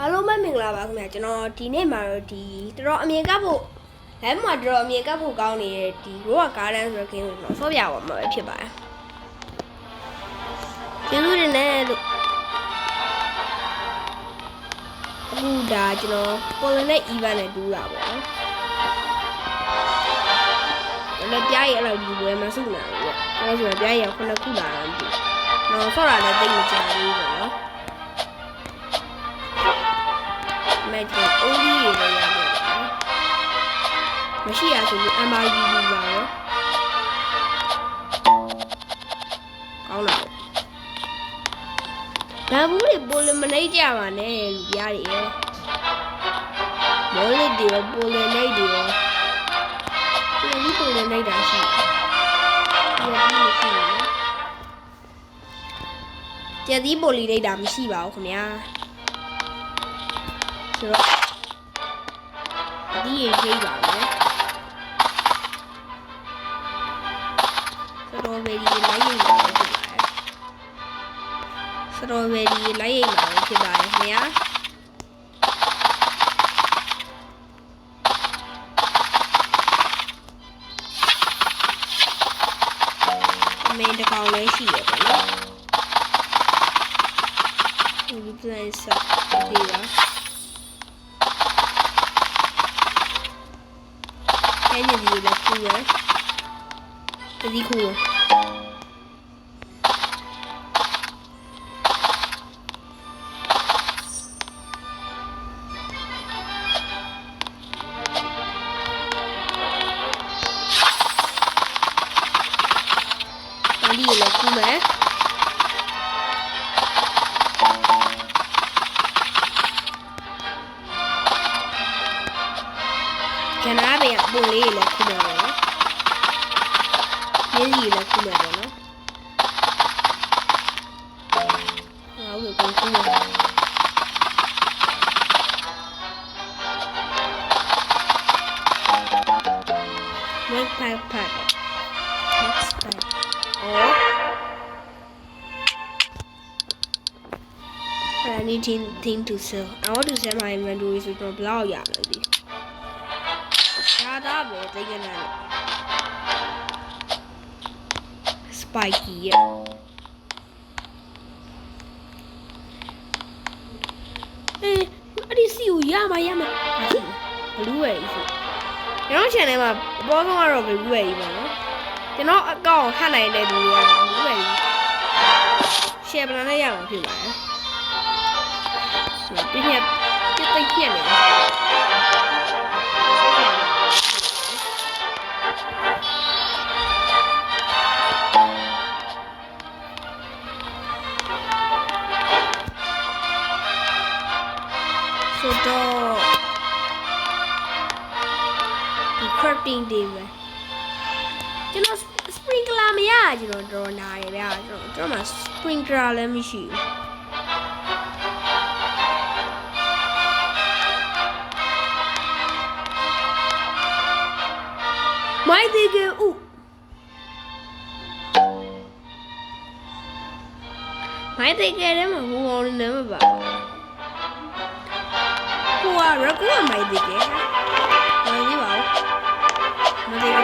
အားလုံးပဲမင်္ဂလာပါခင်ဗျာကျွန်တော်ဒီနေ့မှာတော့ဒီတော်တော်အမြင်ကပ်ဖို့ live မှာတော်တော်အမြင်ကပ်ဖို့ကောင်းနေတဲ့ဒီ Rock Garden ဆိုတဲ့ game ကိုကျွန်တော်ဆော့ပြပါမှာပဲဖြစ်ပါတယ်ကျေးဇူးတင်တယ်လို့အခုဒါကျွန်တော်ပေါ်လနဲ့ Eva နဲ့တူးတာပေါ့နော်လည်းပြားရအဲ့လိုဒီဝယ်မစုနိုင်ဘူးပေါ့အဲ့လိုဆိုရင်ပြားရခုနှစ်ခုလာတယ်မသိဘူးတော့ဆော့တာလည်းတိတ်မကြဘူးပေါ့နော် မဲ့ကျအိုးကြီးတွေလည်းရမယ်မရှိရဆိုပြီး MRU ယူပါရောကောင်းလားဗန်ဘူးတွေပိုလမနေကြပါနဲ့လူပြားတွေရောမောလစ်တွေရောပိုလနေတွေရောဒီလိုပိုလနေတာရှိတယ်ဒီလိုမရှိဘူးနော်ကျက်သီးပိုလီနေတာမရှိပါဘူးခင်ဗျာ ဆိုတော့ဒီရေရိတ်ပါမယ်စတော်ဘယ်ရီလိုက်ရိတ်ပါမယ်ဖြစ်ပါတယ်စတော်ဘယ်ရီလိုက်ရိတ်ပါမယ်ဖြစ်ပါတယ်ခင်ဗျာအမေတစ်ကောင်လည်းရှိရပါတော့ဒီ plan ဆက်ဒီပါ ဒီခုရ မြင်းကြီးလည်းခုမယ်ပေါ့နော်ဟာဟုတ်ကဲ့ခုမယ် Next pack pack. Next pack. Oh. I need thing, thing to sell. I want to sell my inventory so don't blow ရမယ်ဒီ။ဒါတော့ပဲသိရနေတယ်။ Spiky ရဲ့အေးအဲ့ဒီစီကိုရမှာရမှာဘလူးရဲ့စီကျွန်တော် channel မှာအပေါ်ဆုံးကတော့ဘလူးရဲ့ကြီးပါနော်ကျွန်တော်အကောင့်ဟတ်နိုင်တဲ့လူတွေကဘလူးရဲ့ကြီး share ပလာနဲ့ရမှာဖြစ်ပါတယ်ဆိုတော့ပြည့်ညက်ပြည့်သိပ်ညက်နေတယ် ဆိုတော့ဒီ crafting တွေပဲကျွန်တော် sprinkler မရကျွန်တော်တော်နာရဗျာကျွန်တော်ကျွန်တော်မှာ sprinkler လည်းမရှိဘူးမိုက်ဒီကေဥမိုက်ဒီကေလည်းမဟုတ်ဘူးလည်းမပါ ဘူးဟိုက regular မိုက်ဒီကေဟာမကြည့်ပါဘူးမကြည့်ပါ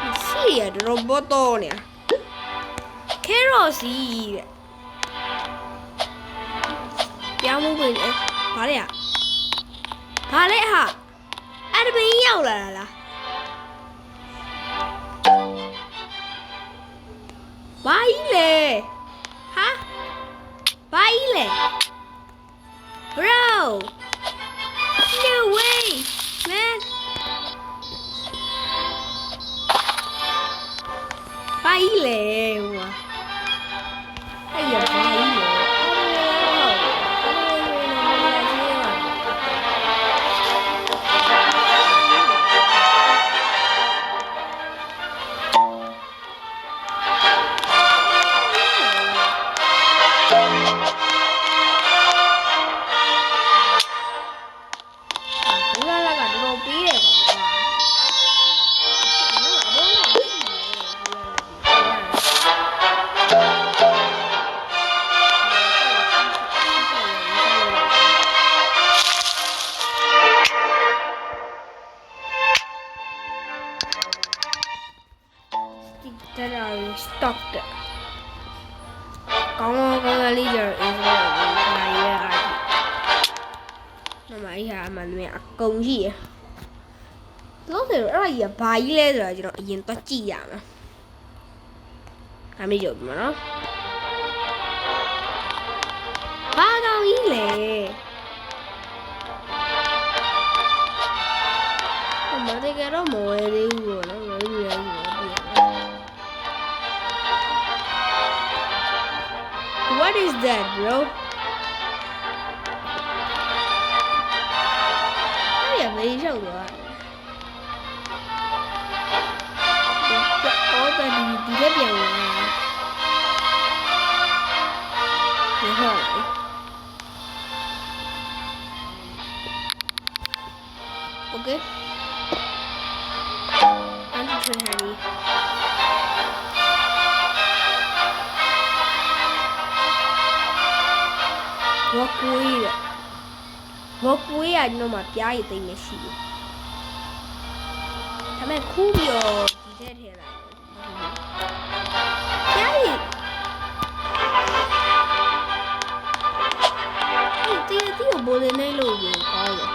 ဘူးစီရတော့ဘောတော့နေခဲရော်စီတဲ့ပြောင်းမှုပဲဘာလဲอ่ะဘာလဲဟာအဲ့ဒါဘင်းရောက်လာတာလားဘာကြီးလဲဟာ ဘာကြီးလဲ bro no way man ဘာ ကောင်းကောင်းကောင်းကောင်းလေးကျတော့အင်းဆိုတော့ဒါရွေးအားကြီးမမကြီးဟာအမှန်တည်းအကုန်ကြီးရလို့ဆိုတော့အဲ့ဒါကြီးကဘာကြီးလဲဆိုတော့ကျွန်တော်အရင်တော့ကြည့်ရမှာဒါမျိုးကြည့်ပါနော်ဘာကောင်ကြီးလဲမတကယ်တော့မဝယ်သေးဘူးပေါ့နော် What is that, bro? ဘောကွေးကကျွန်တော်မှပြားရည်သိမ့်နေရှိတယ်ဒါပေမဲ့ခူးပြီးတော့ဒီထဲထည့်လိုက်ပြားရည်ဒီတီးတီးကိုဘိုးလေးနေလို့ပြီးကောင်းတယ်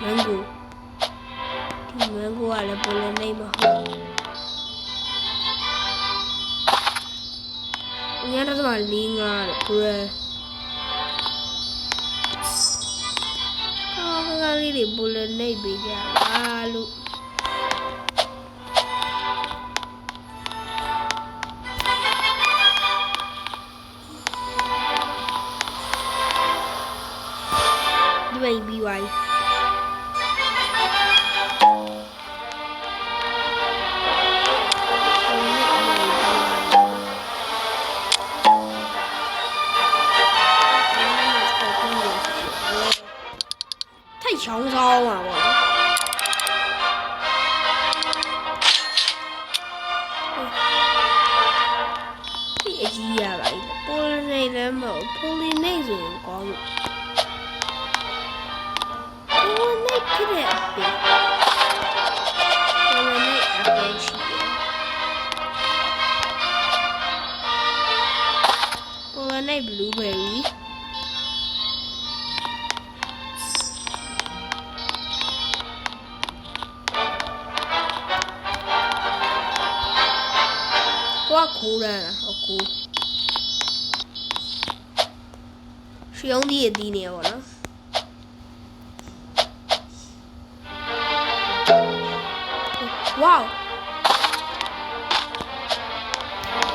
မန်ဂိုဒီမန်ဂိုကလည်းဘိုးလေးနေမဟုတ် ညတော့မှ၄၅တဲ့ဘရအာငါလေးတွေဘူလ ချောင်းချောင်းပါပေါ့ဒီအကြီးရပါဘူးပိုလီနေလည်းမဟုတ်ပိုလီနေဆိုရင်ကောင်းလို့ပိုလီနေဖြစ်တဲ့အပြင် blueberry ကိုကခိုးရတာဟုတ်ကိုရှောင်းဒီရဲ့ဒီနေရပါတော့ဝေါ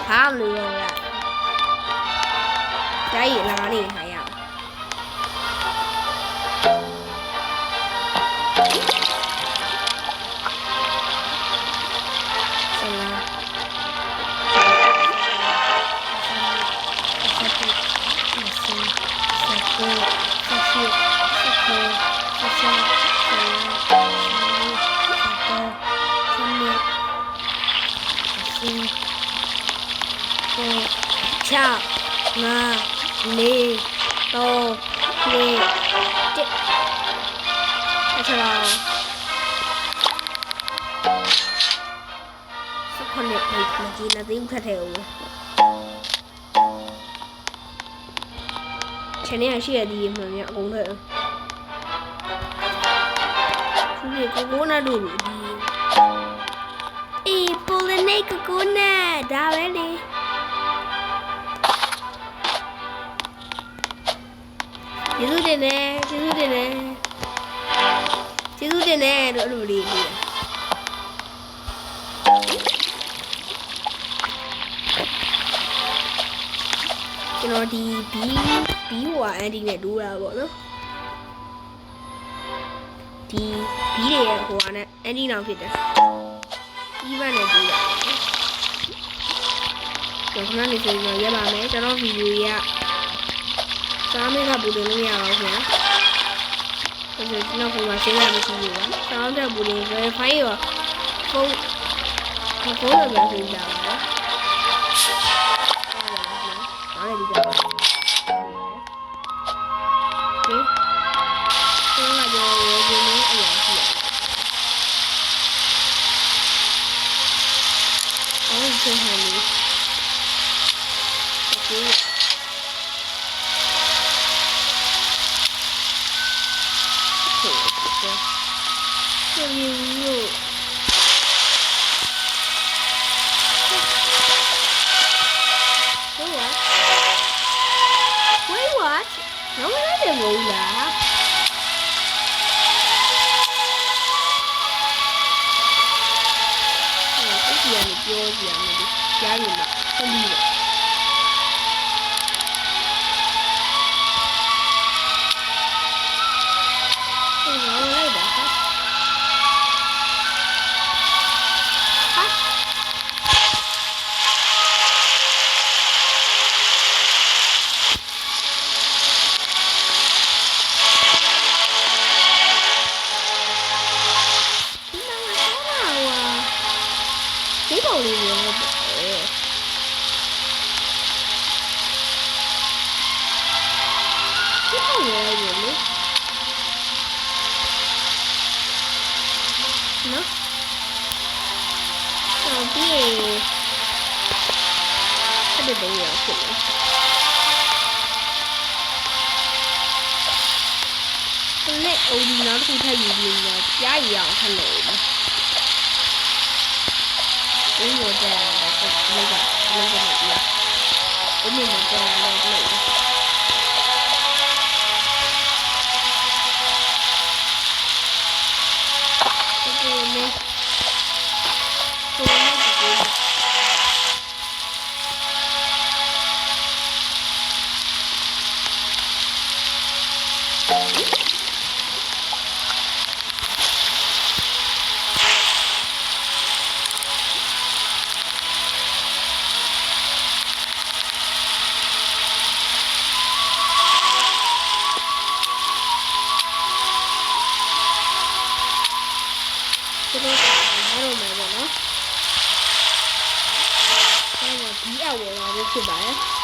ဟာလို့ရတာကြိုက်လာနေခါရအောင် lì tô lì chị chào sức con đẹp này mà chỉ là tiếng thật hiểu. Chả chỉ là chia đi mà nhẹ cũng thể Chú thì có cố na đủ đi. Ê, bố lên đây có cố na, đào lên đi. ကျေးဇူးတင်တယ်ကျေးဇူးတင်တယ်ကျေးဇူးတင်တယ်တို့အဲ့လိုလေးလေးကျွန်တော်ဒီဘီဘီဟိုအန်ဒီနဲ့ဒူးတာပေါ့နော်ဒီဘီတွေရဲ့ဟိုကနဲ့အန်ဒီနောင်ဖြစ်တယ်ဒီဘက်နဲ့ဒူးတာကျွန်တော်ခဏနေဆိုရင်ရပါမယ်ကျွန်တော်ဗီဒီယိုရ စားမေးကပူတင်လို့မရပါဘူးခင်ဗျာ။ဒါဆိုကျွန်တော်ကမှရှင်းရမရှိဘူးပါ။စားတဲ့ပူတင် verify ရောဖုန်းဖုန်းတော့ပြန်ပြင်ကြပါတော့။အားလည်းဒီကြပါ။ Không nói cho ngủ lạ Cái gì mà vô giờ mà đi, Cha nhìn mặt Không đi နော်ဆောင်းပြီးအဲ့ဒီပုံရောဖြစ်တယ်လက်အိုဒီနောက်တစ်ခုထပ်ယူပြီးတော့ကြားရအောင်ထပ်လို့နော်ဘယ်လိုကြရလဲဆိုတော့လောကလောကနဲ့ပြဘယ်လိုကြရလဲလို့ဒီ ယ်ပါ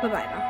拜拜吧。